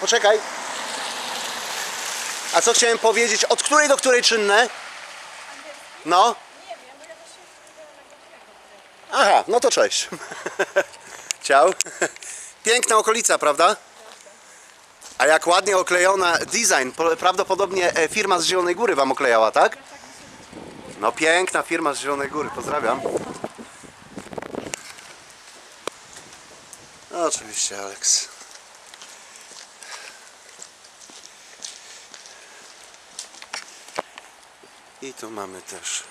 Poczekaj. A co chciałem powiedzieć? Od której do której czynne? No. Aha, no to cześć. Ciao. Piękna okolica, prawda? A jak ładnie oklejona design. Po- Prawdopodobnie e, firma z Zielonej Góry wam oklejała, tak? No piękna firma z Zielonej Góry, pozdrawiam. No, oczywiście, Alex. I tu mamy też.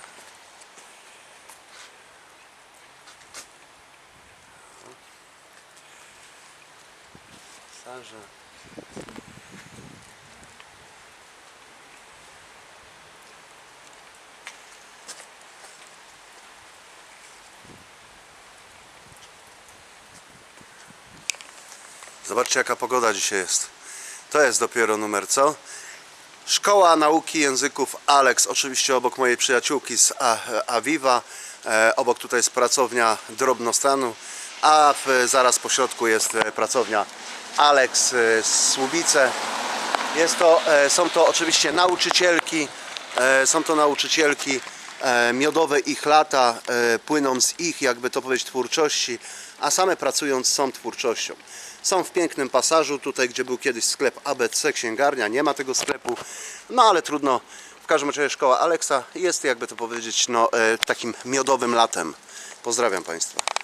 Zobaczcie jaka pogoda dzisiaj jest. To jest dopiero numer co? Szkoła Nauki Języków Alex, oczywiście obok mojej przyjaciółki z Aviva, e, obok tutaj jest pracownia drobnostanu, a zaraz po środku jest e, pracownia Alex e, z Słubice. Jest to, są to oczywiście nauczycielki, są to nauczycielki, miodowe ich lata e, płyną z ich, jakby to powiedzieć, twórczości, a same pracując są twórczością. Są w pięknym pasażu, tutaj gdzie był kiedyś sklep ABC Księgarnia, nie ma tego sklepu, no ale trudno. W każdym razie szkoła Aleksa jest, jakby to powiedzieć, no, e, takim miodowym latem. Pozdrawiam Państwa.